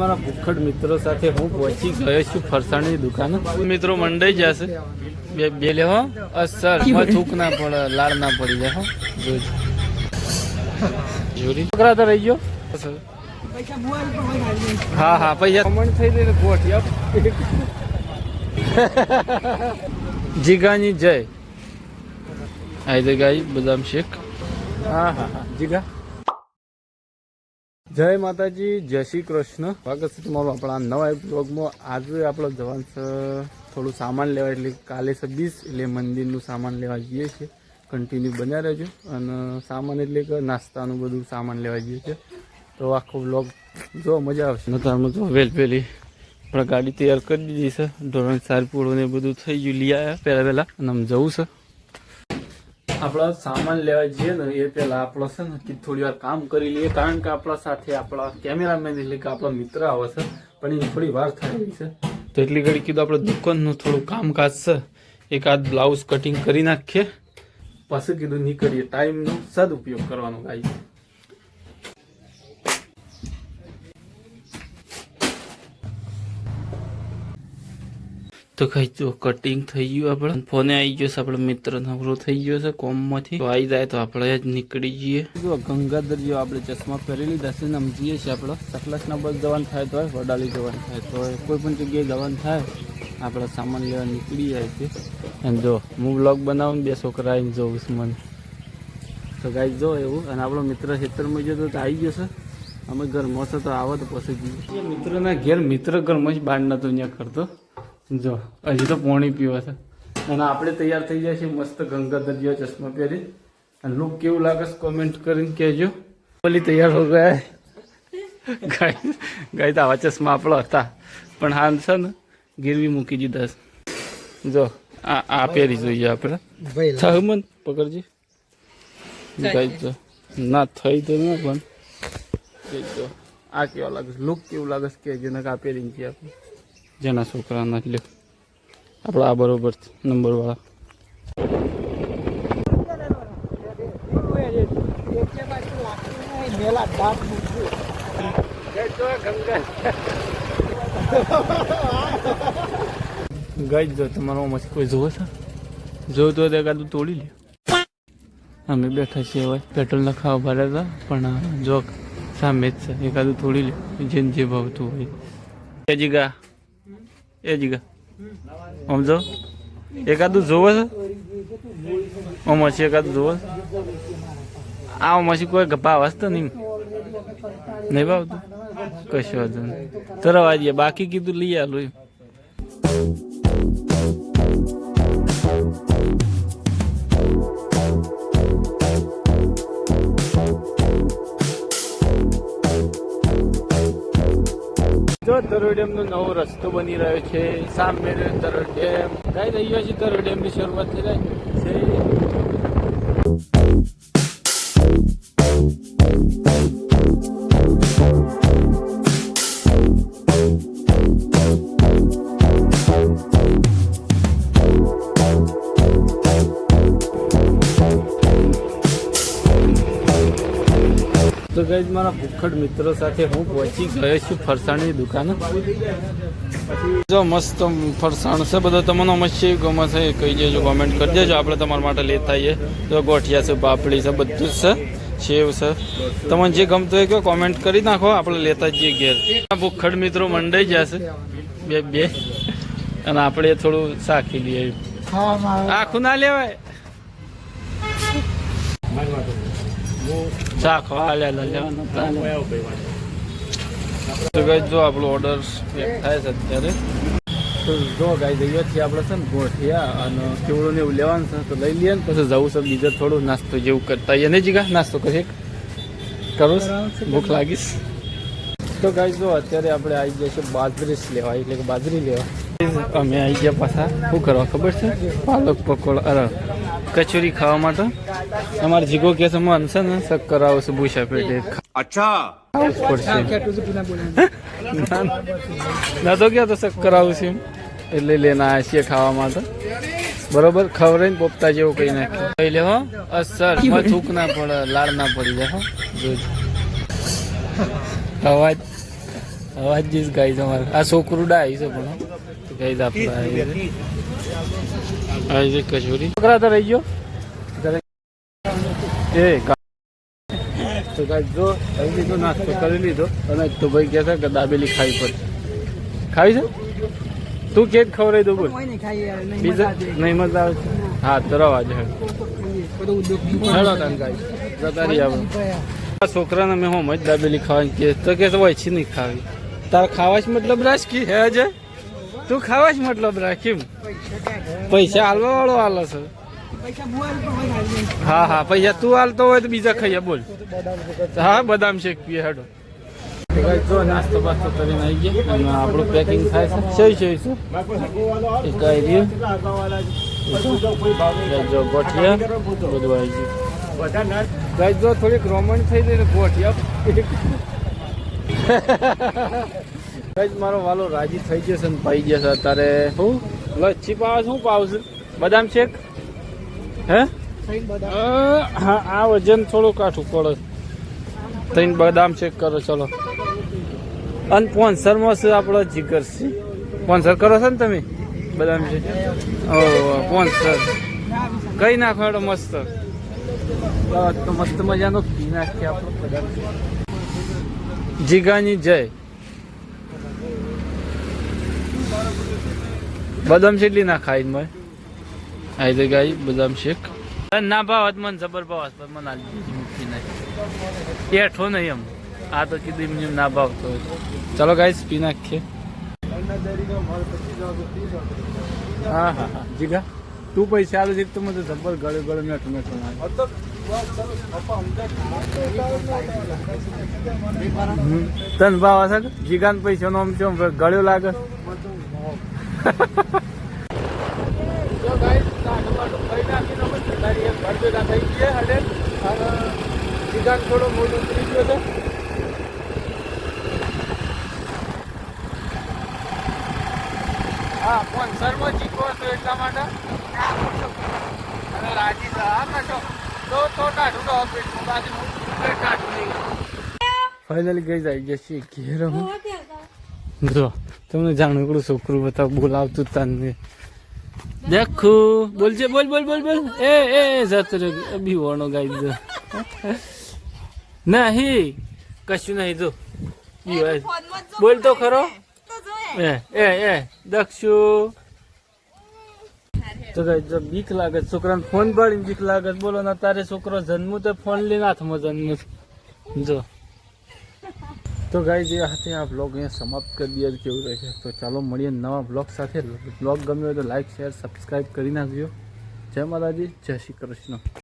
મારા ભૂખડ મિત્રો સાથે હું પહોંચી ગયો છું ફરસાણની દુકાન. મિત્રો મંડાઈ જશે. બે બે લેવો અસર. થૂક ના પડે લાળ ના પડી જાય હો. જોજો જોરી. છોકરા તો રહી ગયો. હા હા પૈસા. કમણ થઈ ગઈ ગોઠ. જીગાની જય. આઈ દે ગાઈ બદામ શેખ હા હા હા. જીગા. જય માતાજી, જય શ્રી કૃષ્ણ. સ્વાગત છે તમારું આપણા નવા બ્લોગમાં આજે આપણો જવાનું થોડું સામાન લેવા, એટલે કાલે છવ્વીસ એટલે મંદિરનું સામાન લેવા જઈએ છીએ. કન્ટિન્યુ બન્યા રહેજો. અને સામાન એટલે કે નાસ્તાનું બધું સામાન લેવા જઈએ છીએ. તો આખો બ્લોગ જો મજા આવશે. નતારમાં જો વહેલ પહેલી આપણે ગાડી તૈયાર કરી દીધી છે. ધોરણ સાર પૂળો ને બધું થઈ ગયું. લઈ આવ્યા પહેલાં પહેલાં. અને આમ જવું છે. આપણા સામાન લેવા જઈએ ને, એ પહેલાં આપણો છે ને કે થોડી વાર કામ કરી લઈએ. કારણ કે આપણા સાથે આપણા કેમેરામેન એટલે કે આપણા મિત્ર આવે છે, પણ એની થોડી વાર થઈ છે. તો એટલી ઘડી કીધું આપણે દુકાનનું થોડું કામકાજ છે. એકાદ બ્લાઉઝ કટિંગ કરી નાખીએ. પછી કીધું નીકળીએ. ટાઈમનો સદુપયોગ કરવાનો ગાઈ તો કઈ જો કટિંગ થઈ ગયું આપણે. ફોને આવી ગયો છે આપણો મિત્ર નવરો થઈ ગયો છે કોમમાંથી. તો આવી જાય તો આપણે જ નીકળી જઈએ. જો ગંગાધર જો આપણે ચશ્મા પહેરી લીધા છે જઈએ છીએ આપણે. સકલાસના બસ જવાનું થાય તો વડાલી જવાનું થાય તો કોઈ પણ જગ્યાએ જવાનું થાય, આપણે સામાન લેવા નીકળી જાય છે. અને જો, હું બ્લોગ બનાવું બે છોકરા આવીને જોઉં છું મને. તો ગાઈ જો એવું, અને આપણો મિત્ર ખેતરમાં જતો તો આવી ગયો છે. અમે ઘરમાં છે તો આવો તો પછી જઈએ. મિત્રના ઘેર મિત્ર ઘરમાં જ બહાર નતો ત્યાં કરતો. જો હજી તો પાણી પીવા છે. અને આપણે તૈયાર થઈ જાય છે મસ્ત ગંગાધર જેવા ચશ્મા પહેરી અને લુક કેવું લાગે છે કોમેન્ટ કરીને કહેજો. ભલી તૈયાર હો ગયા. ગાય ગાય તો આવા ચશ્મા આપણા હતા. પણ હા છે ને ગીરવી મૂકી દીધા છે. જો આ આ પહેરી જોઈએ આપણે. થમન પકડજી. ગાય તો ના થઈ તો ના પણ. આ કેવા લાગે છે? લુક કેવું લાગે છે? કે જેને આ પહેરીને છીએ આપણે. જેના છોકરાના એટલે આપણા આ બરોબર નંબરવાળા. નંબર વાળા ગઈ જો તમારો મસ્ત કોઈ જોવો છે? જોયું તો એકાદું તોડી લે. અમે બેઠા છીએ હવે પેટ્રોલ નખાવા ભર્યા હતા પણ જો સામે જ છે એકાદું તોડી લે જેને જે ભાવતું હોય. જીગા એ જીગા. સમજો? એકાદું જોવો છે? આમાંથી એકાદું જોવો આ આમાંથી કોઈ ગભા હસતો નહીં. નહીં ભાવતું? કશું વાંધો નહીં. તરવા જઈએ બાકી કીધું લઈ આલું ડેમ નવો રસ્તો બની રહ્યો છે સામે તરોઈ ડેમ. કઈ રહ્યો છે તરોઈ શરૂઆત થઈ રહી તો મારા ભૂખડ મિત્રો સાથે હું પહોંચી ગયો છું ફરસાણની દુકાન. જો મસ્ત ફરસાણ છે બધો તમને મસ્ત ગમે છે કહી દેજો કોમેન્ટ કરી દેજો. આપણે તમારા માટે લેતા આવીએ. તો ગોઠિયા છે પાપડી છે બધું જ છે સેવ છે. તમને જે ગમતું હોય કે કોમેન્ટ કરી નાખો આપણે લેતા જઈએ ઘેર. ભૂખડ મિત્રો મંડાઈ જશે. બે બે. અને આપણે થોડું સાખી લઈએ. આખું ના લેવાય. ચાખો, હાલે તો ગાઈ જો આપણો ઓર્ડર થાય છે અત્યારે. તો જો ગાઈ છીએ આપણે છે ને ગોઠિયા અને કેવડું ને એવું લેવાનું છે, તો લઈ લઈએ ને પછી જવું છે બીજો થોડું નાસ્તો જેવું કરતા એને જીગા, નાસ્તો કરીએ કરું ભૂખ લાગીશ તો ગાઈ જો અત્યારે આપણે આવી ગયા છે બાજરી લેવા, એટલે કે બાજરી લેવા. અમે આવી ગયા પાછા. શું કરવા ખબર છે? પાલક પકોડા, અરે કચોરી ખાવા માટે. અમારે જીગો કે સમાન છે ને શક્કર કરાવો છે ભૂસા પેટે. અચ્છા. ના તો ક્યાં તો શક્કર કરાવું છે. એટલે લેના આવ્યા છીએ ખાવા માટે. બરોબર? ખવરાઈને પોપતા જેવું કઈ નાખ્યું. કઈ લેવો અસર. થૂક ના પડે લાળ ના પડી જાય જોજો અવાજ. અવાજ જીસ ગાઈ તમારે આ છોકરું ડાય છે પણ ગાઈ આપણા આવી જે કચોરી છોકરા તો રહી ગયો એ તો ગાઈ જો આવી લીધો નાસ્તો કરી લીધો અને તો ભાઈ કહે છે કે દાબેલી ખાવી પડે ખાવી છે તું કે ખવડાવી દઉં બોલ બીજા નહીં મજા આવે છે હા તો રવા આ છોકરાને મેં હું જ દાબેલી ખાવાની કે તો કે હોય છે નહીં ખાવી તારે ખાવા મતલબ રાખ કે હે અજય તું ખાવા જ મતલબ રાખ્યું પૈસા હાલવા વાળો હાલે છે. હા હા, પૈસા તું હાલતો હોય તો બીજા ખાઈએ, બોલ. હા, બદામ શેક પીએ હેડો. જો આપણું પેકિંગ થાય છે થોડીક રોમન થઈ ગઈ ગોઠિયા. ગાઈસ મારો વાલો રાજી થઈ જશે ને પાઈ જશે અત્યારે. હું? લચ્છી પાવ શું પાવશે બદામ શેક? હે? હા આ વજન થોડું કાઠું પડે. તઈને બદામ શેક કરો ચલો. અને પોન્સર છે આપણો જીગર છે પોન્સર કરો છો ને તમે? બદામ શેક? ઓ પોન્સર કઈ નાખો હેડો મસ્ત મસ્ત મજાનો પી નાખીએ આપણો બદામ જીગાની જય. બદામ શેક લી ના ખાઈ મેં આઈ તો ગાઈ બદામ શેક. ના ભાવ હત મને જબર ભાવ હત મને આલી મૂકી નાખી એઠો નહીં. એમ. આ તો કીધું એમ એમ ના ભાવ તો ચલો ગાઈસ, પી નાખીએ. હા હા હા. જીગા, તું પૈસા આલો જીત તો મને જબર ગળે ગળે મેઠું મેઠું ઠો. તને ભાવ હશે? જીગાન પૈસા નો આમ ચો ગળ્યો લાગે? થોડો મોટો ઉતરી ગયો છે હા સ્પોન્સરમાં જીતો હતો એટલા માટે અને રાજી હા કાઢો તો તો કાઢું તો? બાજુ પેટ કાઢું નહીં ફાઇનલી ગઈ જાય જશે ઘેર હું જો. તમને જાણું એકડું છોકરું બતા બોલાવતું તને દેખું બોલજે બોલ બોલ બોલ બોલ. એ એ જતો રે, અભી વણો ગાઈ દો નહીં, કશું નહીં, જો. બોલ તો ખરો. એ એ એ, દક્ષુ. તો જો બીક લાગે છોકરાને ફોન પાડીને બીક લાગે. બોલો ના, તારે છોકરો જન્મું તો ફોન લઈને હાથમાં જન્મ જો. તો ગાઈ જે હાથે આ બ્લોગ અહીંયા સમાપ્ત કરી દઈએ કેવું કેવું રહેશે તો ચાલો મળીએ નવા બ્લોગ સાથે. બ્લોગ ગમ્યો હોય તો લાઇક શેર સબસ્ક્રાઈબ કરી નાખજો. જય માતાજી, જય શ્રી કૃષ્ણ.